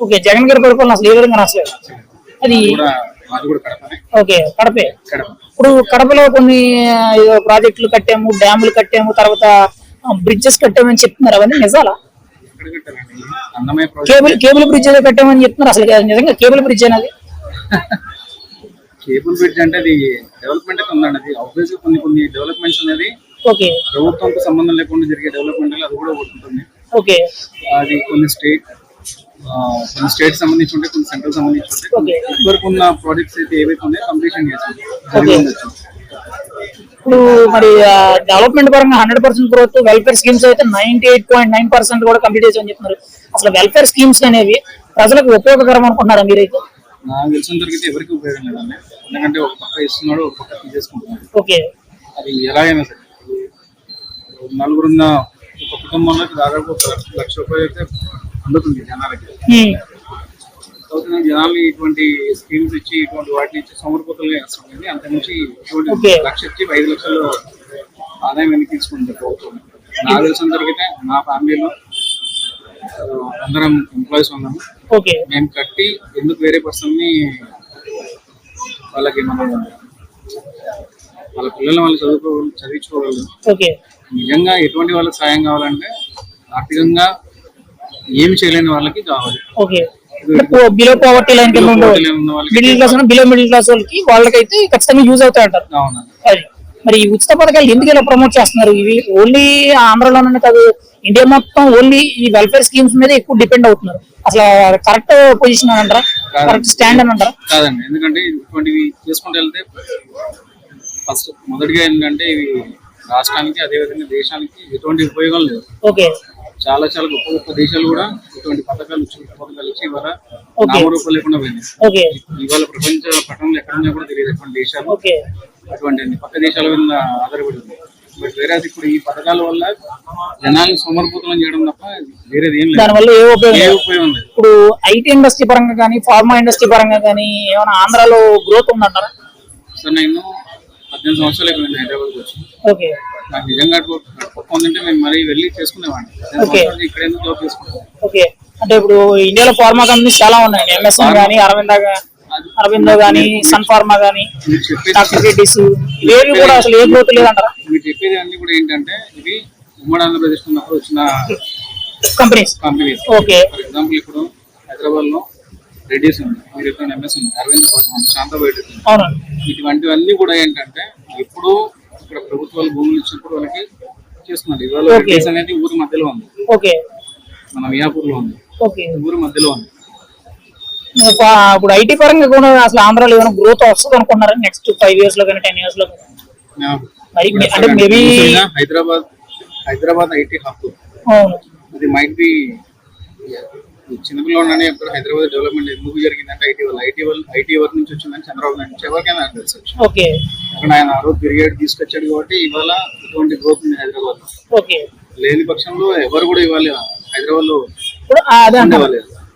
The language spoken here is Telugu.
ఓకే జగన్ గారి పరిపాలన అసలు ఏ విధంగా నచ్చలేదు అది ఓకే కడపే. ఇప్పుడు కడపలో కొన్ని ప్రాజెక్టులు కట్టాము డ్యాములు కట్టాము తర్వాత బ్రిడ్జెస్ కట్టామని చెప్తున్నారు. అవన్నీ నిజాలా? కేబుల్ కేబుల్ బ్రిడ్జ్ ఏదో కట్టామని చెప్తున్నారు. అసలు నిజంగా కేబుల్ బ్రిడ్జ్ అనేది కేబుల్ బ్రిడ్జ్ అంటే అది డెవలప్మెంట్ అయితే ఉందండి. అది ఆబ్వియస్ కొన్ని కొన్ని డెవలప్మెంట్స్ అనేది ఓకే. ప్రభుత్వంతో సంబంధం లేకుండా జరిగే డెవలప్మెంట్ అది కూడా ఒకటి ఉంటుంది. ఓకే. అది కొన్ని స్టేట్ కొన్ని స్టేట్ సంబంధించి ఉంటే కొన్ని సెంట్రల్ సంబంధించి ఉంటే ఇదివరకు ఉన్న ప్రాజెక్ట్స్ అయితే ఏవైతే ఉన్నాయో కంప్లీషన్ Okay. ఇప్పుడు మరి డెవలప్మెంట్ పరంగా hundred percent growth welfare schemes అయితే ninety eight point nine percent కూడా కంప్లీట్ చేసి చెప్తున్నారు. అసలు వెల్ఫేర్ స్కీమ్స్ అనేవి ప్రజలకు ఉపయోగకరం అనుకుంటున్నారా మీరైతే? నాకు తెలిసిన జరిగితే ఎవరికి ఉపయోగం లేదండి. ఎందుకంటే ఒక పక్క ఇస్తున్నాడు ఒక పక్క తీసేసుకుంటున్నాడు. ఓకే అది ఎలాగైనా సరే. నలుగురున్న ఒక కుటుంబంలోకి దాదాపు ఒక లక్ష రూపాయలు అయితే అందుతుంది జనాలకి. అవుతున్న జనాలు ఇటువంటి స్కీమ్స్ ఇచ్చి ఇటువంటి వాటిని ఇచ్చి సమర్పతలు చేస్తాం కానీ అంత నుంచి. లక్ష ఇచ్చి ఐదు లక్షలు ఆదాయం వెనక్కి తీసుకుంటారు ప్రభుత్వం నాకు తెలిసిన జరిగితే మా ఫ్యామిలీలో అందరం ఎంప్లాయీస్ ఉన్నాము మేము కట్టి ఎందుకు వేరే పర్సన్ని వాళ్ళకి మనం వాళ్ళ పిల్లల్ని వాళ్ళు చదువుకో చదివించుకోగలరు నిజంగా ఎటువంటి వాళ్ళకి సాయం కావాలంటే ఆర్థికంగా ఏమి చేయలేని వాళ్ళకి కావాలి. ఓకే. బిలో పవర్టీ లైన్ కింద middle class below middle class వాళ్ళకి వాళ్ళకైతే ఖచ్చితంగా యూజ్ అవుతాయి అంటారు మరి ఈ ఉచిత పథకాలు ఎందుకు ఇలా ప్రమోట్ చేస్తున్నారు? ఇవి ఓన్లీ ఆంధ్రలోనే కాదు ఇండియా మొత్తం ఓన్లీ ఈ వెల్ఫేర్ స్కీమ్స్ మీద ఎక్కువ డిపెండ్ అవుతున్నారు. అసలు కరెక్ట్ పొజిషన్ అని అంటారా? కరెక్ట్ స్టాండ్ అని అంటారా? కాదండి. ఎందుకంటే ఇటువంటివి చేసుకుంటూ వెళ్తే ఫస్ట్ మొదటిగా ఏంటంటే ఇవి రాష్ట్రానికి అదేవిధంగా దేశానికి ఎటువంటి ఉపయోగం లేదు. ఓకే. చాలా చాలా గొప్ప గొప్ప దేశాలు కూడా ఇటువంటి పథకాలు పథకాలు ఇచ్చి ఇవాళ లేకుండా పోయింది. ఇవాళ ప్రపంచ పట్టణంలో ఎక్కడ ఉన్నాయో కూడా తెలియదు అటువంటి దేశాలు. అటువంటి పక్క దేశాల మీద ఆధారపడి ఉంది. బట్ వేరే ఇప్పుడు ఈ పథకాల వల్ల జనాల్ని సోమరిపోతులను చేయడం తప్ప వేరేది ఏం లేదు. దానివల్ల ఏ ఉపయోగం ఏ లేదు. ఉపయోగం లేదు. ఇప్పుడు ఐటీ ఇండస్ట్రీ పరంగా కానీ ఫార్మా ఇండస్ట్రీ పరంగా కానీ ఏమైనా ఆంధ్రాలో గ్రోత్ ఉందంటారా? సార్ నేను పద్దెనిమిది సంవత్సరాలు అయిపోయింది హైదరాబాద్కి వచ్చి ఓకే నాకు నిజంగా గొప్ప ఉందంటే మేము మరీ వెళ్ళి చేసుకునేవాడిని. ఇక్కడ ఎందుకు జాబ్ ఓకే. అంటే ఇప్పుడు ఇండియాలో ఫార్మా కంపెనీస్ చాలా ఉన్నాయి. ఎంఎస్ఎన్ కానీ అరవింద అరవిందో కానీ సన్ ఫార్మా రెడ్డిస్ ఇవేవి కూడా అసలు ఏ గ్రోత్ లేదంటారా? మీరు చెప్పేది అన్ని కూడా ఏంటంటే ఇవి ఉమ్మడి ఆంధ్రప్రదేశ్ ఉన్నప్పుడు వచ్చిన companies. Companies. Okay. For example ఇప్పుడు హైదరాబాద్లో రెడ్డిస్ ఉంది. మీరు ఎక్కడ ఎంఎస్ ఉంది? అరవింద్ ఫార్మా ఉంది శాంత బయట ఉంది. అవునండి. ఇటువంటివన్నీ కూడా ఏంటంటే ఎప్పుడు ఇక్కడ ప్రభుత్వాలు భూములు ఇచ్చినప్పుడు వాళ్ళకి చేస్తున్నారు. ఇవాళ అనేది ఊరి మధ్యలో ఉంది. ఓకే. మన మియాపూర్లో ఉంది. ఓకే. ఊరి మధ్యలో ఉంది. ఇప్పుడు ఇప్పుడు ఐటీ పరంగా కూడా అసలు ఆంధ్రాలో ఏమైనా గ్రోత్ వస్తుంది అనుకున్నారా నెక్స్ట్ ఫైవ్ ఇయర్స్లో కానీ టెన్ ఇయర్స్లో. మరి అంటే హైదరాబాద్ హైదరాబాద్ ఐటీ హబ్ అది మైట్ బి చిన్నపిల్లలోనే ఎప్పుడు హైదరాబాద్ డెవలప్మెంట్ ఎందుకు జరిగిందంటే ఐటీ వల్ల ఐటీ వల్ల ఐటీ వర్క్ నుంచి వచ్చిందని చంద్రబాబు నాయుడు ఎవరికైనా తెలుసు ఓకే. అక్కడ ఆయన ఆ రోజు పీరియడ్ తీసుకొచ్చాడు కాబట్టి ఇవాళ ఇటువంటి గ్రోత్ ఉంది హైదరాబాద్లో ఓకే. లేని పక్షంలో ఎవరు కూడా ఇవ్వాలి హైదరాబాద్లో ఉండేవాళ్ళు.